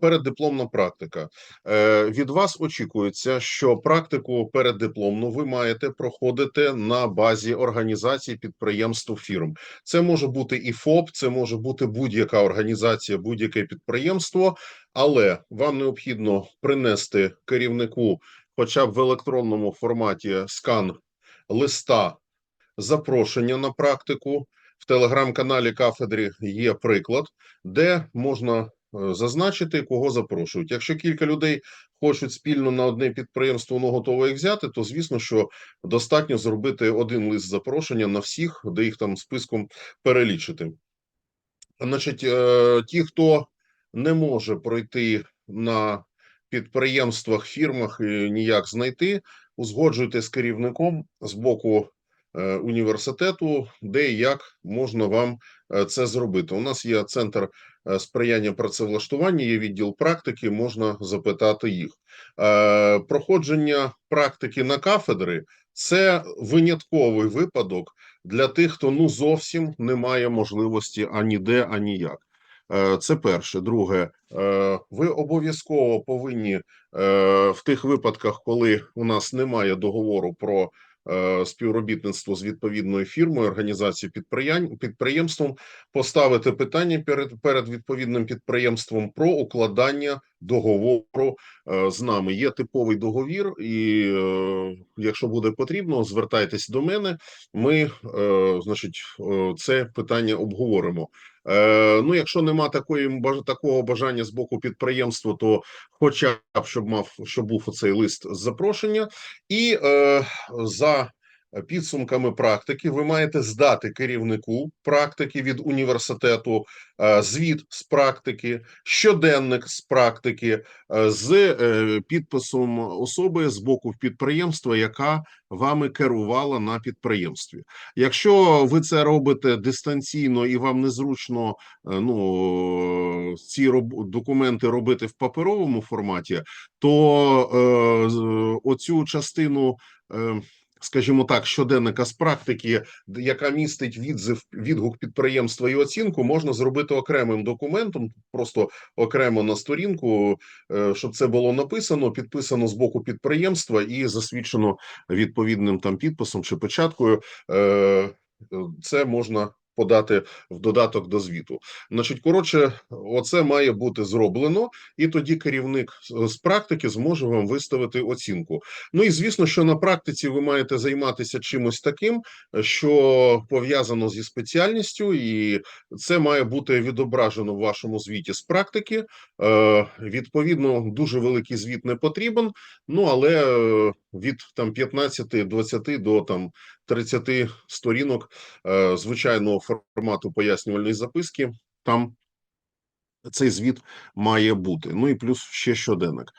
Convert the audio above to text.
переддипломна практика. Е, від вас очікується, що практику переддипломну ви маєте проходити на базі організацій, підприємств, фірм. Це може бути і ФОП, це може бути будь-яка організація, будь-яке підприємство, але вам необхідно принести керівнику, хоча б в електронному форматі скан листа запрошення на практику. В телеграм-каналі кафедрі є приклад, де можна зазначити, кого запрошують. Якщо кілька людей хочуть спільно на одне підприємство, воно готове їх взяти, то звісно, що достатньо зробити один лист запрошення на всіх, де їх там списком перелічити. Значить, е, ті, хто не може пройти на підприємствах, фірмах і ніяк знайти, узгоджуйте з керівником з боку е, університету, де і як можна вам е, це зробити. У нас є центр е, сприяння працевлаштуванню, є відділ практики, можна запитати їх. Е, Проходження практики на кафедри це винятковий випадок для тих, хто ну зовсім не має можливості ані де, ані як. Е, Це перше. Друге, е, ви обов'язково повинні е, в тих випадках, коли у нас немає договору про е, співробітництво з відповідною фірмою, організацією підприєм- підприємством, поставити питання перед перед відповідним підприємством про укладання договору е, з нами. Є типовий договір, і е, якщо буде потрібно, звертайтесь до мене. Ми, е, значить, е, це питання обговоримо. Е, ну, якщо нема такої такого бажання з боку підприємства, то хоча б щоб мав щоб був оцей лист запрошення, і е, за підсумками практики ви маєте здати керівнику практики від університету е, звіт з практики, щоденник з практики е, з е, підписом особи з боку підприємства, яка вами керувала на підприємстві. Якщо ви це робите дистанційно і вам незручно е, ну ці документи робити в паперовому форматі, то е, оцю частину. Е, Скажімо так, щоденника з практики, яка містить відзив, відгук підприємства і оцінку, можна зробити окремим документом, просто окремо на сторінку, е, щоб це було написано, підписано з боку підприємства і засвідчено відповідним там підписом чи печаткою. Е, е, Це можна подати в додаток до звіту. Значить, коротше, оце має бути зроблено, і тоді керівник з- практики зможе вам виставити оцінку. Ну і звісно, що на практиці ви маєте займатися чимось таким, що пов'язано зі спеціальністю, і це має бути відображено в вашому звіті з практики. Е, відповідно, дуже великий звіт не потрібен. Ну але е, від там 15-20 до там 30 сторінок е, звичайного формату пояснювальної записки. Там цей звіт має бути. Ну і плюс ще щоденник.